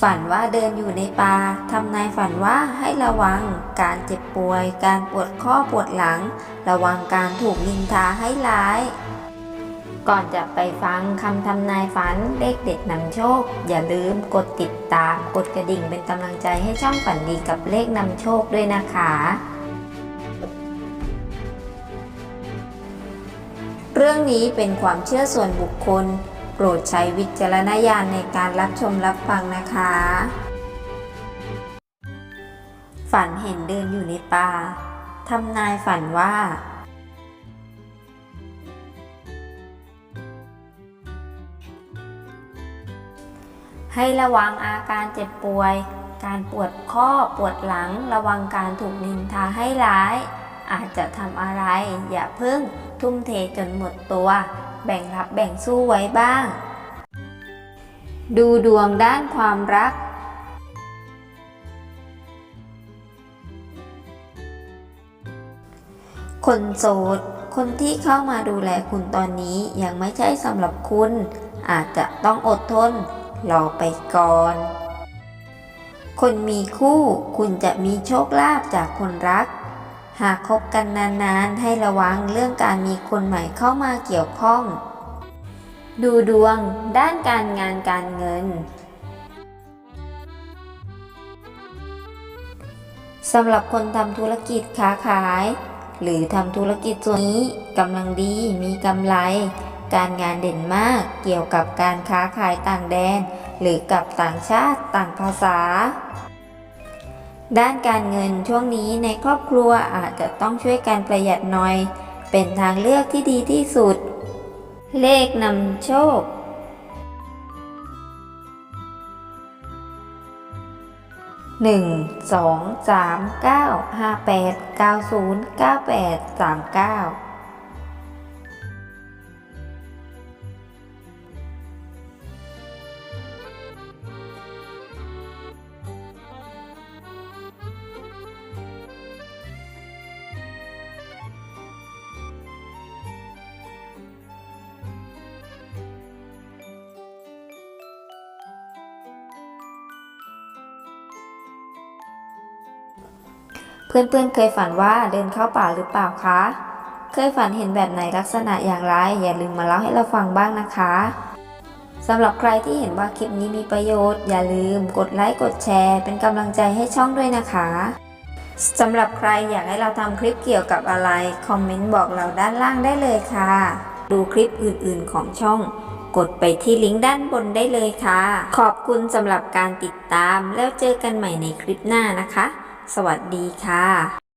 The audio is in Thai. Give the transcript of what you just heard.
ฝันว่าเดินอยู่ในป่าทำนายฝันว่าให้ระวัง การเจ็บป่วย การปวดข้อปวดหลัง ระวังการถูกนินทาให้ร้าย ก่อนจะไปฟังคำทำนายฝันเลขเด็ดนำโชค อย่าลืมกดติดตาม กดกระดิ่งเป็นกำลังใจให้ช่องฝันดีกับเลขนำโชคด้วยนะคะ เรื่องนี้เป็นความเชื่อส่วนบุคคล โปรดใช้วิจารณญาณในการรับชมรับฟังนะคะ ฝันเห็นเดินอยู่ในป่าทำนายฝันว่า ให้ระวังอาการเจ็บป่วย การปวดข้อปวดหลัง ระวังการถูกนินทาให้ร้าย อาจจะทำอะไร อย่าเพิ่งทุ่มเทจนหมดตัว แบ่งรับแบ่งสู้ไว้บ้าง ดูดวงด้านความรัก คนโสด คนที่เข้ามาดูแลคุณตอนนี้ยังไม่ใช่สำหรับคุณ อาจจะต้องอดทน รอไปก่อน คนมีคู่ คุณจะมีโชคลาภจากคนรัก หากคบกันนานๆ ให้ระวังเรื่องการมีคนใหม่เข้ามาเกี่ยวข้อง ดูดวง ด้านการงานการเงินสำหรับคนทำธุรกิจค้าขาย หรือทำธุรกิจส่วนนี้กำลังดีมีกำไร การงานเด่นมากเกี่ยวกับการค้าขายต่างแดน หรือกับต่างชาติต่างภาษา ด้านการเงินช่วงนี้ในครอบครัวอาจจะต้องช่วยกันประหยัดหน่อย เป็นทางเลือกที่ดีที่สุด เลขนำโชคหนึ่งสองสามเก้าห้าแปดเก้าศูนย์เก้าแปดสามเก้า เพื่อนๆ เคยฝันว่าเดินเข้าป่าหรือเปล่าคะ เคยฝันเห็นแบบไหนลักษณะอย่างไร อย่าลืมมาเล่าให้เราฟังบ้างนะคะสำหรับใครที่เห็นว่าคลิปนี้มีประโยชน์ อย่าลืมกดไลค์กดแชร์ เป็นกำลังใจให้ช่องด้วยนะคะสำหรับใครอยากให้เราทำคลิปเกี่ยวกับอะไร คอมเมนต์บอกเราด้านล่างได้เลยค่ะ ดูคลิปอื่นๆของช่อง กดไปที่ลิงก์ด้านบนได้เลยค่ะ ขอบคุณสำหรับการติดตามแล้วเจอกันใหม่ในคลิปหน้านะคะ สวัสดีค่ะ